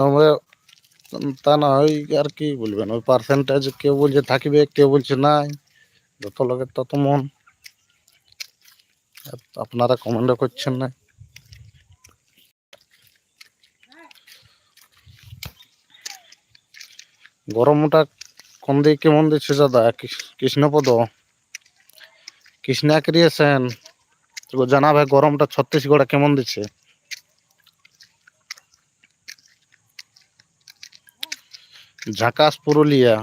তবে তা না ওই আর কি বলবেন? ওই পার্সেন্টেজ কেউ বলছে থাকবে, কেউ বলছে নাই। যত লোকের তত মন। আপনারা কমেন্টও করছেন না। গরমটা কোন দিকে কেমন দিচ্ছে দাদা? কৃষ্ণপদ। কৃষ্ণা ক্রিয়েছেন। জানাবে গরমটা ছত্তিশগড়ে কেমন দিচ্ছে? ঝাকাস পুরুলিয়া।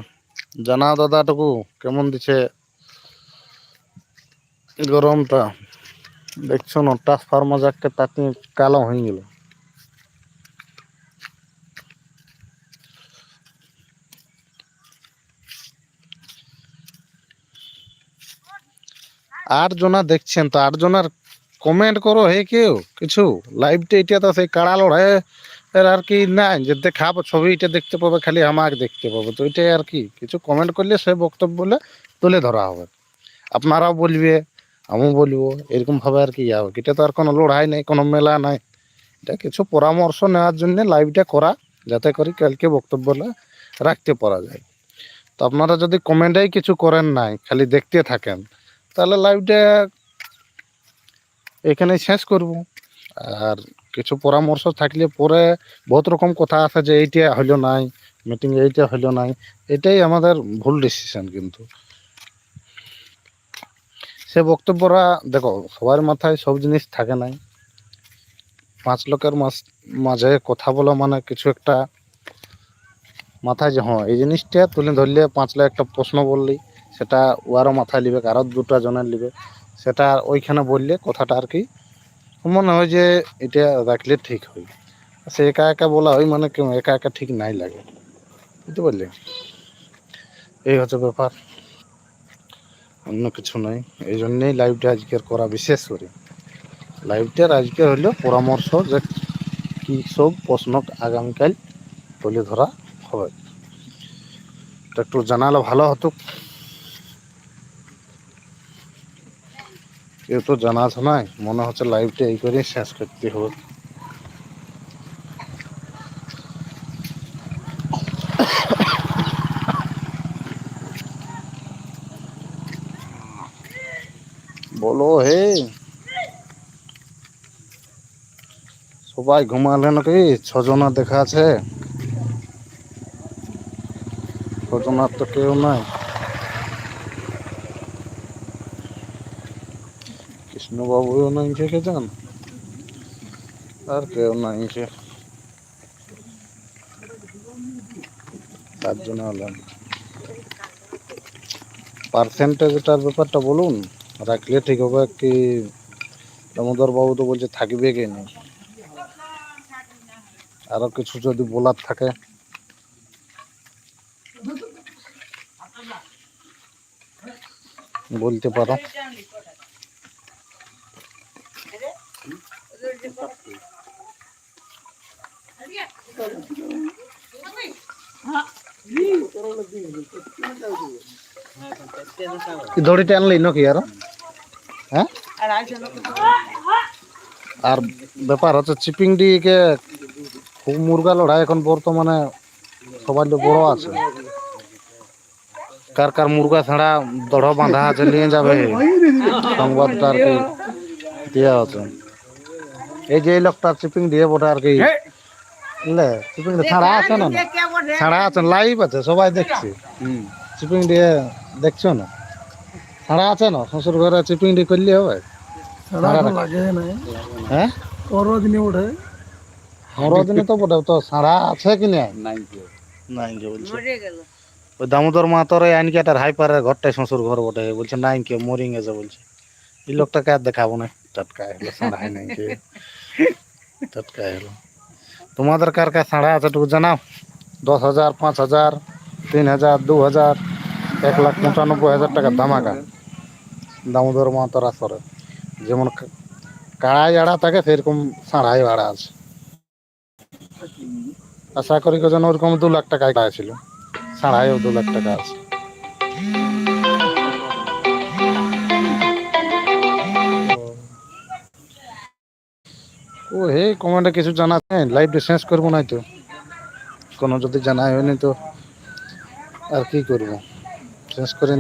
জানা দাদাটুকু কেমন দিছে? গরমটা। দেখছ না ট্রান্সফার্মার যাকে তাতে কালো হয়ে গেল। আর জনা দেখছেন তো আর জনার কমেন্ট করো হে কেউ। কিছু? লাইভটা এটা তো সেই কাড়া লড়াই এর আর কি নাই, যে দেখাবো, ছবি এটা দেখতে পাবে, খালি আমাকে দেখতে পাবে। তো এটাই আর কি, কিছু কমেন্ট করলে সে বক্তব্য বলে তুলে ধরা হবে। আপনারাও বলবে, আমিও বলব এরকম ভাবে আর কি ইয়া হবে। এটা তো আর কোনো লড়াই নেই, কোনো মেলা নাই। এটা কিছু পরামর্শ নেওয়ার জন্য লাইভটা করা, যাতে করে কালকে বক্তব্য রাখতে পারা যায়। তো আপনারা যদি কমেন্টেই কিছু করেন নাই, খালি দেখতে থাকেন, তাহলে লাইভটা এখানে শেষ করব। আর কিছু পরামর্শ থাকলে পরে বহুত রকম কথা আছে যে এইটা হইল নাই মিটিং এইটা হইল নাই, এটাই আমাদের ভুল ডিসিশন কিন্তু। সে বক্তব্যরা, দেখো, সবার মাথায় সব জিনিস থাকে নাই। পাঁচ লোকের মাঝে কথা বলা মানে কিছু একটা মাথায় যে হ্যাঁ এই জিনিসটা তুলে ধরলে পাঁচ লাখ একটা প্রশ্ন বললি, সেটা ওয়ারও মাথায় লিবে, আরও দুটা জনের লিবে, সেটা ওইখানে বললে কথাটা আর কি মনে হয় যে এটা রাখলে ঠিক হয়। সে একা একা বলা হয় মানে একা একা ঠিক নাই লাগে। বুঝতে পারলে? এই হচ্ছে ব্যাপার। অন্য কিছু নয় এই জন্যেই লাইভটা আজকের করা বিশেষ করে। লাইভটার আজকে হলো পরামর্শ যে কি সব প্রশ্ন আগামীকাল তুলে ধরা হবে। একটু জানালে ভালো হতো। কেউ তো জানা আছে নাই। মনে হচ্ছে লাইভটা এই করে শেষ করতে হবে। বলো হে। সবাই ঘুমালে নাকি? ছজনা দেখা আছে। ছজনার তো কেউ নাই। কৃষ্ণবাবুও নাই থেকে যান। আর কেউ নাই সে চারজনে হলেন পার্সেন্টেজটার ব্যাপারটা বলুন। রাখলে ঠিক হবে কি বাবু তো বলছে থাকবে কি নেই আরও কিছু যদি বলার থাকে। বলতে পারো কি দড়িটা আনলি নাকি আর? হ্যাঁ? আর ব্যাপার হচ্ছে চিপিং ডিকে খুব মুরগা লড়াই এখন বর্তমানে সবার বড় আছে। কার কার মুরগা ছাড়া দড় বাঁধা আছে নিয়ে যাবে। সংবাদটা আর কি দেওয়া হচ্ছে এই যে এই লোকটা চিপিং দিয়ে বটে আর কি। বুঝলে চিপিং ছাড়া আছে না? না? ছাড়া আছে লাইভ আছে সবাই দেখছে। চিপিং দিয়ে দেখছ না? ছাড়া আছে না? শ্বশুর ঘরে চিপিং দিয়ে করলে হবে? হ্যাঁ? দিনে ওঠে দিনে তো বটে তো ছাড়া আছে কি না নাই কে বলছে। ওই দামোদর মাতর ওই আইনকাটার হাইপারের ঘরটাই শ্বশুর ঘর বটে। বলছে নাই কে মরিং গেছে বলছে। এই লোকটাকে আর দেখাবো না। টাটকা এলো ছাড়াই নাই কে টাটকা এলো তোমাদের কার কার ছাড়া আছে টুকু জানাও দশ হাজার পাঁচ হাজার তিন হাজার দু হাজার এক লাখ পঁচানব্বই হাজার টাকা ধামাকা দামোদর মাতর আসরে যেমন কা- কাড়াই আড়া থাকে সেরকম সাড়াই ভাড়া আছে আশা করি যেন ওরকম দু লাখ টাকা কাড়া ছিল সাড়াইও দু লাখ টাকা আছে ও হে কমেন্টে কিছু জানাচ্ছেন লাইভটা শেষ করব নাই তো। কোনো যদি জানা হয়নি তো, আর কি করব? চেঞ্জ করে